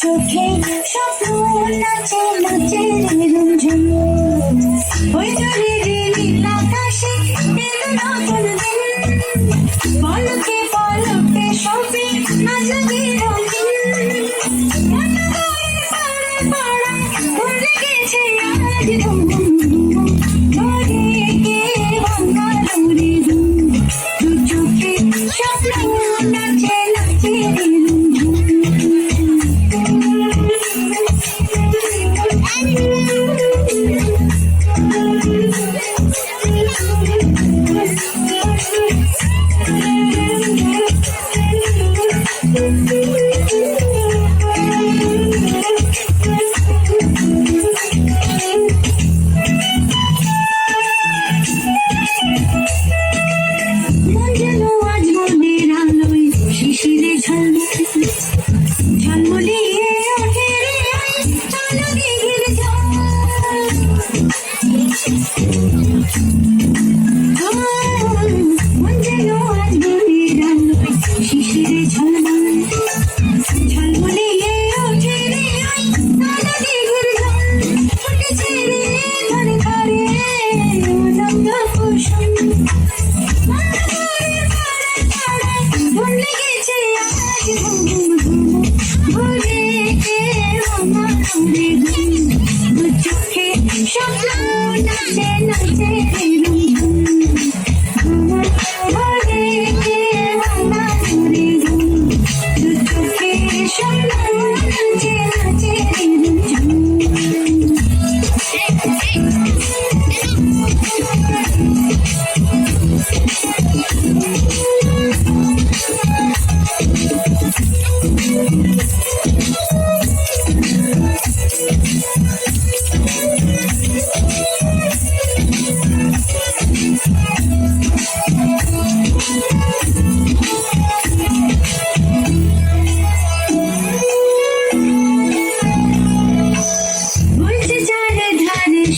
চোখে স্বপ্ন নাচে নাচে রুমঝুম ওই জলে নীল আকাশে এলো নতুন দিন পলকে পলকে সবে নাচে রঙিন পাড়ায় পাড়ায় ভুলে গেছে আজ ধুম ঝলমলে ঝলমলিয়ে ওঠে চলো শিশিরে ঝলমলে Shut up,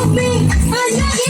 Help me, I love you.